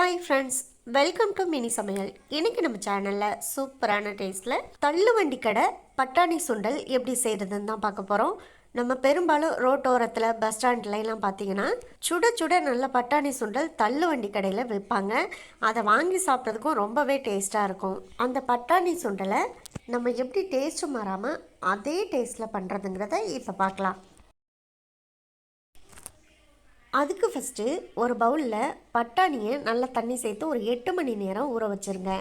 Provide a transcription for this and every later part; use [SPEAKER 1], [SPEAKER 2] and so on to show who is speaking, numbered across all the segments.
[SPEAKER 1] Hi friends welcome to mini Samayal இன்றைக்கி நம்ம சேனலில் சூப்பரான டேஸ்ட்டில் தள்ளுவண்டி கடை பட்டாணி சுண்டல் எப்படி செய்கிறதுன்னு தான் பார்க்க போகிறோம் நம்ம பெரும்பாலும் ரோட்டோரத்தில் பஸ் ஸ்டாண்ட்லாம் பார்த்தீங்கன்னா சுட சுட நல்ல பட்டாணி சுண்டல் தள்ளுவண்டி கடையில் விற்பாங்க. அதை வாங்கி சாப்பிட்றதுக்கும் ரொம்பவே டேஸ்ட்டாக இருக்கும். அந்த பட்டாணி சுண்டலை நம்ம எப்படி டேஸ்ட்டு மாறாமல் அதே டேஸ்ட்டில் பண்ணுறதுங்கிறத இப்போ பார்க்கலாம். அதுக்கு ஃபஸ்ட்டு ஒரு பவுலில் பட்டாணியை நல்லா தண்ணி சேர்த்து ஒரு எட்டு மணி நேரம் ஊற வச்சுருங்க.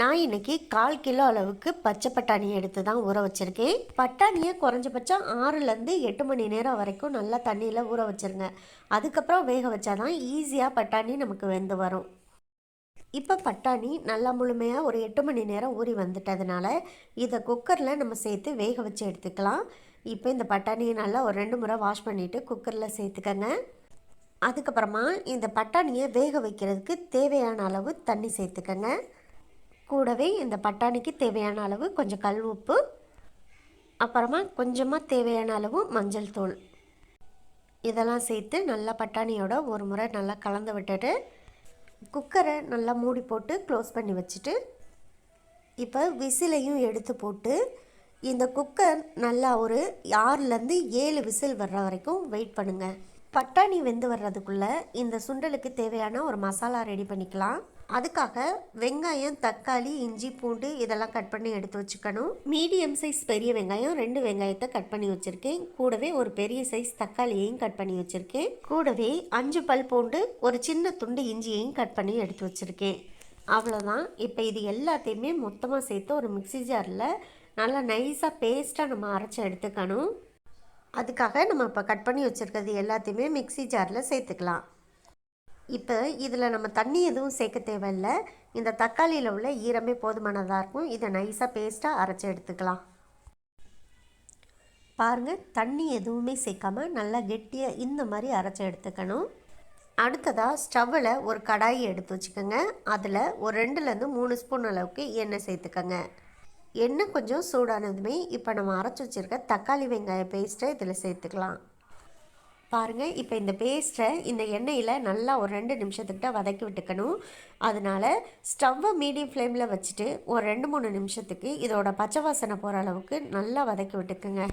[SPEAKER 1] நான் இன்னைக்கு கால் கிலோ அளவுக்கு பச்சை பட்டாணி எடுத்து தான் ஊற வச்சுருக்கேன். பட்டாணியை குறைஞ்சபட்சம் ஆறுலேருந்து எட்டு மணி நேரம் வரைக்கும் நல்லா தண்ணியில் ஊற வச்சுருங்க. அதுக்கப்புறம் வேக வச்சா தான் ஈஸியாக பட்டாணி நமக்கு வெந்து வரும். இப்போ பட்டாணி நல்லா முழுமையாக ஒரு எட்டு மணி நேரம் ஊறி வந்துட்டதுனால இதை குக்கரில் நம்ம சேர்த்து வேக வச்சு எடுத்துக்கலாம். இப்போ இந்த பட்டாணியை நல்லா ஒரு ரெண்டு முறை வாஷ் பண்ணிவிட்டு குக்கரில் சேர்த்துக்கங்க. அதுக்கப்புறமா இந்த பட்டாணியை வேக வைக்கிறதுக்கு தேவையான அளவு தண்ணி சேர்த்துக்கங்க. கூடவே இந்த பட்டாணிக்கு தேவையான அளவு கொஞ்சம் கல் உப்பு அப்புறமா கொஞ்சமாக தேவையான அளவு மஞ்சள் தூள். இதெல்லாம் சேர்த்து நல்லா பட்டாணியோட ஒரு முறை நல்லா கலந்து விட்டுட்டு குக்கரை நல்லா மூடி போட்டு க்ளோஸ் பண்ணி வச்சுட்டு இப்போ விசிலையும் எடுத்து போட்டு இந்த குக்கர் நல்லா ஒரு ஆறுலேருந்து ஏழு விசில் வர்ற வரைக்கும் வெயிட் பண்ணுங்கள் பட்டாணி வெந்து வர்றதுக்குள்ளே இந்த சுண்டலுக்கு தேவையான ஒரு மசாலா ரெடி பண்ணிக்கலாம். அதுக்காக வெங்காயம் தக்காளி இஞ்சி பூண்டு இதெல்லாம் கட் பண்ணி எடுத்து வச்சுக்கணும். மீடியம் சைஸ் பெரிய வெங்காயம் ரெண்டு வெங்காயத்தை கட் பண்ணி வச்சுருக்கேன். கூடவே ஒரு பெரிய சைஸ் தக்காளியையும் கட் பண்ணி வச்சுருக்கேன். கூடவே அஞ்சு பல் பூண்டு ஒரு சின்ன துண்டு இஞ்சியையும் கட் பண்ணி எடுத்து வச்சுருக்கேன். அவ்வளோதான் இப்போ இது எல்லாத்தையுமே மொத்தமாக சேர்த்து ஒரு மிக்சி ஜாரில் நல்லா நைஸாக பேஸ்ட்டாக நம்ம அரைச்சி எடுத்துக்கணும். அதுக்காக நம்ம இப்போ கட் பண்ணி வச்சுருக்கிறது எல்லாத்தையுமே மிக்சி ஜாரில் சேர்த்துக்கலாம். இப்போ இதில் நம்ம தண்ணி எதுவும் சேர்க்க தேவையில்லை. இந்த தக்காளியில் உள்ள ஈரமே போதுமானதாக இருக்கும். இதை நைஸாக பேஸ்ட்டாக அரைச்சி எடுத்துக்கலாம். பாருங்கள் தண்ணி எதுவுமே சேர்க்காமல் நல்லா கெட்டியாக இந்த மாதிரி அரைச்சி எடுத்துக்கணும். அடுத்ததாக ஸ்டவ்வில் ஒரு கடாயை எடுத்து வச்சுக்கோங்க. அதில் ஒரு ரெண்டுலேருந்து மூணு ஸ்பூன் அளவுக்கு எண்ணெய் சேர்த்துக்கோங்க. எண்ணெய் கொஞ்சம் சூடானதுமே இப்போ நம்ம அரைச்சி வச்சுருக்க தக்காளி வெங்காய பேஸ்ட்டை இதில் சேர்த்துக்கலாம். பாருங்கள் இப்போ இந்த பேஸ்ட்டை இந்த எண்ணெயில் நல்லா ஒரு ரெண்டு நிமிஷத்துக்கிட்ட வதக்கி விட்டுக்கணும். அதனால் ஸ்டவ்வை மீடியம் ஃப்ளேமில் வச்சுட்டு ஒரு ரெண்டு மூணு நிமிஷத்துக்கு இதோட பச்சை வாசனை போகிற அளவுக்கு நல்லா வதக்கி விட்டுக்குங்க.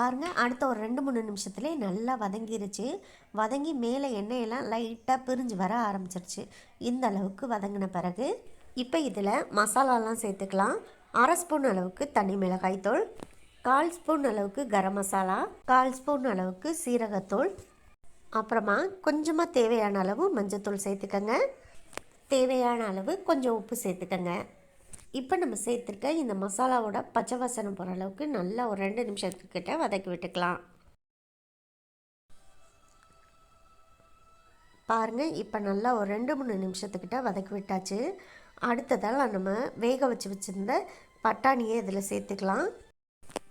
[SPEAKER 1] பாருங்கள் அடுத்த ஒரு ரெண்டு மூணு நிமிஷத்துலேயே நல்லா வதங்கிருச்சு. வதங்கி மேலே எண்ணெயெல்லாம் லைட்டாக பிரிஞ்சு வர ஆரம்பிச்சிருச்சு. இந்த அளவுக்கு வதங்கின பிறகு இப்போ இதில் மசாலாலாம் சேர்த்துக்கலாம். அரை ஸ்பூன் அளவுக்கு தனி மிளகாய்த்தூள் கால் ஸ்பூன் அளவுக்கு கரம் மசாலா கால் ஸ்பூன் அளவுக்கு சீரகத்தூள். அப்புறமா கொஞ்சமாக தேவையான அளவு மஞ்சத்தூள் சேர்த்துக்கங்க. தேவையான அளவு கொஞ்சம் உப்பு சேர்த்துக்கங்க. இப்போ நம்ம சேர்த்துருக்க இந்த மசாலாவோட பச்சை வாசனை போகிற அளவுக்கு நல்லா ஒரு ரெண்டு நிமிஷத்துக்கிட்ட வதக்கி விட்டுக்கலாம். பாருங்கள் இப்போ நல்லா ஒரு ரெண்டு மூணு நிமிஷத்துக்கிட்ட வதக்கி விட்டாச்சு. அடுத்ததால் நம்ம வேக வச்சு வச்சுருந்த பட்டாணியை இதில் சேர்த்துக்கலாம்.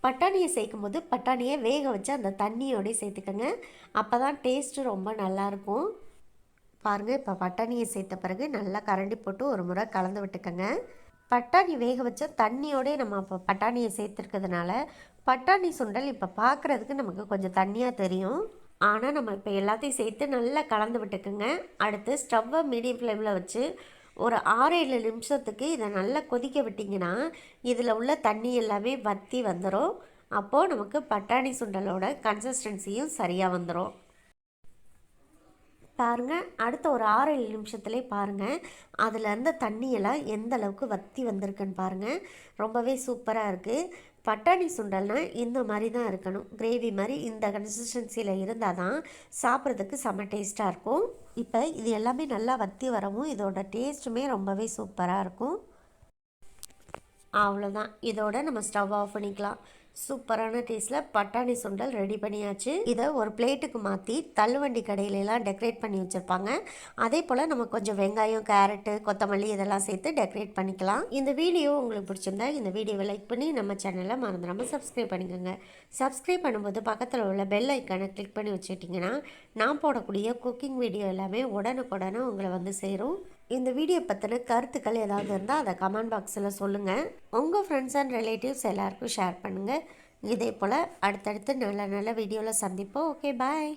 [SPEAKER 1] பட்டாணியை சேர்க்கும் போது பட்டாணியை வேக வச்சு அந்த தண்ணியோடய சேர்த்துக்கோங்க. அப்போ தான் டேஸ்ட்டு ரொம்ப நல்லாயிருக்கும். பாருங்கள் இப்போ பட்டாணியை சேர்த்த பிறகு நல்லா கரண்டி போட்டு ஒரு முறை கலந்து விட்டுக்கோங்க. பட்டாணி வேக வச்ச தண்ணியோடய நம்ம இப்போ பட்டாணியை சேர்த்துருக்கிறதுனால பட்டாணி சுண்டல் இப்போ பார்க்குறதுக்கு நமக்கு கொஞ்சம் தண்ணியாக தெரியும். ஆனால் நம்ம இப்போ எல்லாத்தையும் சேர்த்து நல்லா கலந்து விட்டுக்குங்க. அடுத்து ஸ்டவ்வை மீடியம் ஃப்ளேமில் வச்சு ஒரு ஆறு ஏழு நிமிஷத்துக்கு இதை நல்லா கொதிக்க விட்டிங்கன்னா இதில் உள்ள தண்ணி எல்லாமே வற்றி வந்துடும் அப்போது நமக்கு பட்டாணி சுண்டலோட கன்சிஸ்டன்சியும் சரியாக வந்துடும் பாருங்கள் அடுத்த ஒரு ஆறு ஏழு நிமிஷத்துலேயே பாருங்கள் அதில் இருந்த தண்ணியெல்லாம் எந்த அளவுக்கு வற்றி வந்திருக்குன்னு பாருங்கள் ரொம்பவே சூப்பராக இருக்குது பட்டாணி சுண்டல்னால் இந்த மாதிரி தான் இருக்கணும். கிரேவி மாதிரி இந்த கன்சிஸ்டன்சியில் இருந்தால் தான் சாப்பிட்றதுக்கு செம்ம டேஸ்ட்டாக இருக்கும். இப்போ இது எல்லாமே நல்லா வற்றி வரவும் இதோட டேஸ்ட்டுமே ரொம்பவே சூப்பராக இருக்கும். அவ்வளோதான் இதோட நம்ம ஸ்டவ் ஆஃப் பண்ணிக்கலாம். சூப்பரான டேஸ்ட்டில் பட்டாணி சுண்டல் ரெடி பண்ணியாச்சு. இதை ஒரு பிளேட்டுக்கு மாற்றி தள்ளுவண்டி கடையிலலாம் டெக்கரேட் பண்ணி வச்சுருப்பாங்க. அதே போல் நம்ம கொஞ்சம் வெங்காயம் கேரட்டு கொத்தமல்லி இதெல்லாம் சேர்த்து டெக்கரேட் பண்ணிக்கலாம். இந்த வீடியோ உங்களுக்கு பிடிச்சிருந்தா இந்த வீடியோவை லைக் பண்ணி நம்ம சேனலை மறந்துடாமல் சப்ஸ்கிரைப் பண்ணிக்கோங்க. சப்ஸ்கிரைப் பண்ணும்போது பக்கத்தில் உள்ள பெல் ஐக்கானை கிளிக் பண்ணி வச்சுட்டிங்கன்னா நான் போடக்கூடிய குக்கிங் வீடியோ எல்லாமே உடனுக்குடனே உங்களை வந்து சேரும். இந்த வீடியோ பற்றின கருத்துக்கள் ஏதாவது இருந்தால் அதை கமெண்ட் பாக்ஸில் சொல்லுங்கள் உங்கள் ஃப்ரெண்ட்ஸ் அண்ட் ரிலேட்டிவ்ஸ் எல்லாருக்கும் ஷேர் பண்ணுங்கள் இதே போல் அடுத்தடுத்து நல்ல நல்ல வீடியோவில் சந்திப்போம். Okay bye